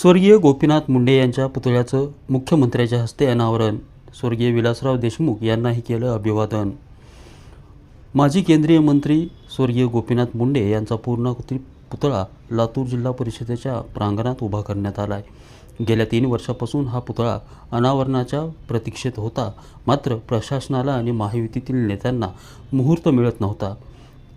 स्वर्गीय गोपीनाथ मुंडे यांच्या पुतळ्याचं मुख्यमंत्र्याच्या हस्ते अनावरण. स्वर्गीय विलासराव देशमुख यांनाही केलं अभिवादन. माजी केंद्रीय मंत्री स्वर्गीय गोपीनाथ मुंडे यांचा पूर्णाकृती पुतळा लातूर जिल्हा परिषदेच्या प्रांगणात उभा करण्यात आला आहे गेल्या तीन वर्षापासून हा पुतळा अनावरणाच्या प्रतीक्षेत होता. मात्र प्रशासनाला आणि महायुतीतील नेत्यांना मुहूर्त मिळत नव्हता.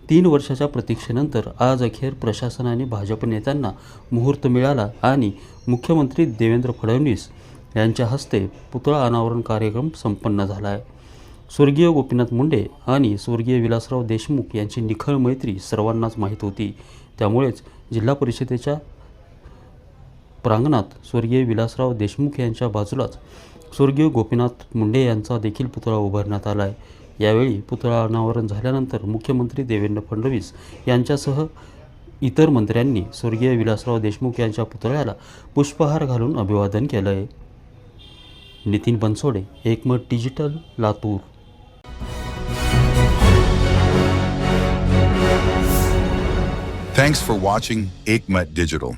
तीन वर्षाच्या प्रतीक्षेनंतर आज अखेर प्रशासनाने भाजप नेत्यांना मुहूर्त मिळाला आणि मुख्यमंत्री देवेंद्र फडणवीस यांच्या हस्ते पुतळा अनावरण कार्यक्रम संपन्न झाला आहे. स्वर्गीय गोपीनाथ मुंडे आणि स्वर्गीय विलासराव देशमुख यांची निखळ मैत्री सर्वांनाच माहीत होती. त्यामुळेच जिल्हा परिषदेच्या प्रांगणात स्वर्गीय विलासराव देशमुख यांच्या बाजूलाच स्वर्गीय गोपीनाथ मुंडे यांचा देखील पुतळा उभारण्यात आला आहे. यावेळी पुतळा अनावरण झाल्यानंतर मुख्यमंत्री देवेंद्र फडणवीस यांच्यासह इतर मंत्र्यांनी स्वर्गीय विलासराव देशमुख यांच्या पुतळ्याला पुष्पहार घालून अभिवादन केलं आहे Nitin Bansode Ekmat digital Latur Thanks for watching Aikmat Digital.